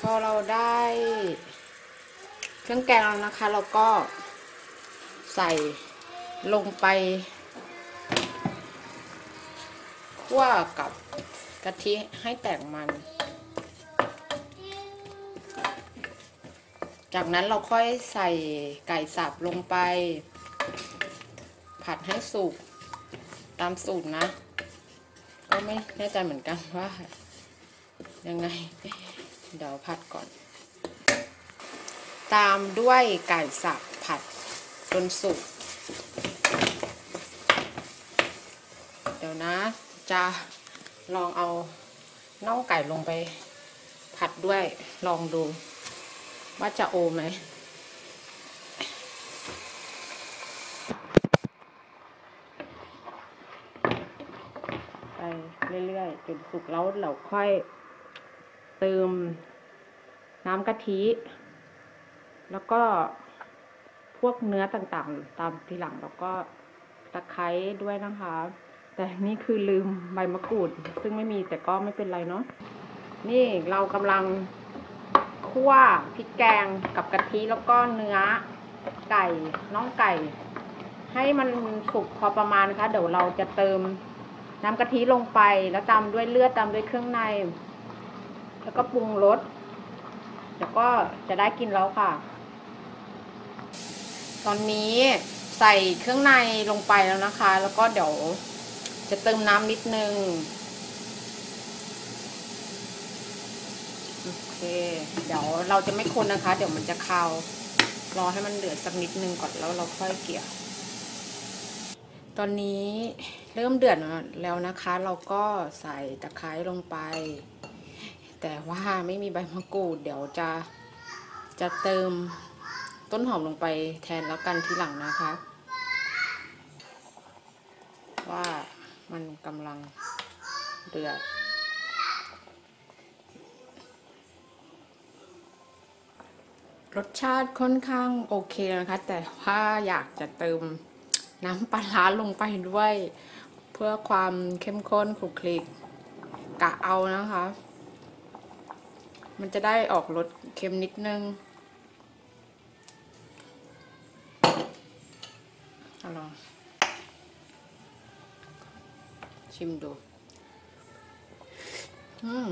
พอเราได้เครื่องแกงแล้วนะคะ เราก็ใส่ลงไปคั่วกับกะทิให้แตกมัน จากนั้นเราค่อยใส่ไก่สับลงไป ผัดให้สุกตามสูตรนะ ก็ไม่แน่ใจเหมือนกันว่า ยังไง เดี๋ยวผัดก่อน ตามด้วยไก่สับผัดจนสุก เดี๋ยวนะ จะลองเอาน่องไก่ลงไป ผัดด้วยลองดู ว่าจะโอไหมไปเรื่อยๆจนสุกแล้วเราค่อย เติมน้ำกะทิ แล้วก็พวกเนื้อต่างๆ ตามทีหลังแล้วก็ตะไคร้ด้วยนะคะ แต่นี่คือลืมใบมะกรูด ซึ่งไม่มีแต่ก็ไม่เป็นไรเนาะนี่เรากำลังคั่วพริกแกงกับกะทิแล้วก็เนื้อไก่น้องไก่ ให้มันสุกพอประมาณนะคะเดี๋ยวเราจะเติมน้ำกะทิลงไปแล้วตามด้วยเลือดตามด้วยเครื่องใน แล้วก็ปรุงรสเดี๋ยวก็จะได้กินแล้วค่ะ ตอนนี้ใส่เครื่องในลงไปแล้วนะคะ แล้วก็เดี๋ยวจะเติมน้ำนิดนึง โอเค เดี๋ยวเราจะไม่คนนะคะ เดี๋ยวมันจะคาว รอให้มันเดือดสักนิดนึงก่อนแล้วเราค่อยเกี่ยว ตอนนี้เริ่มเดือดแล้วนะคะ เราก็ใส่ตะไคร้ลงไป แต่ว่าไม่มีใบมะกรูด เดี๋ยวจะจะเติมต้นหอมลงไปแทนแล้วกันทีหลังนะคะ ว่ามันกำลังเดือดรสชาติค่อนข้างโอเคนะคะ แต่ว่าอยากจะเติมน้ำปลาร้าลงไปด้วย เพื่อความเข้มข้นคลุกคลิกกะเอานะคะ มันจะได้ออกรสเค็มนิดนึงอาลองชิมดู อืม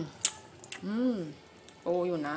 อืม โออยู่นะ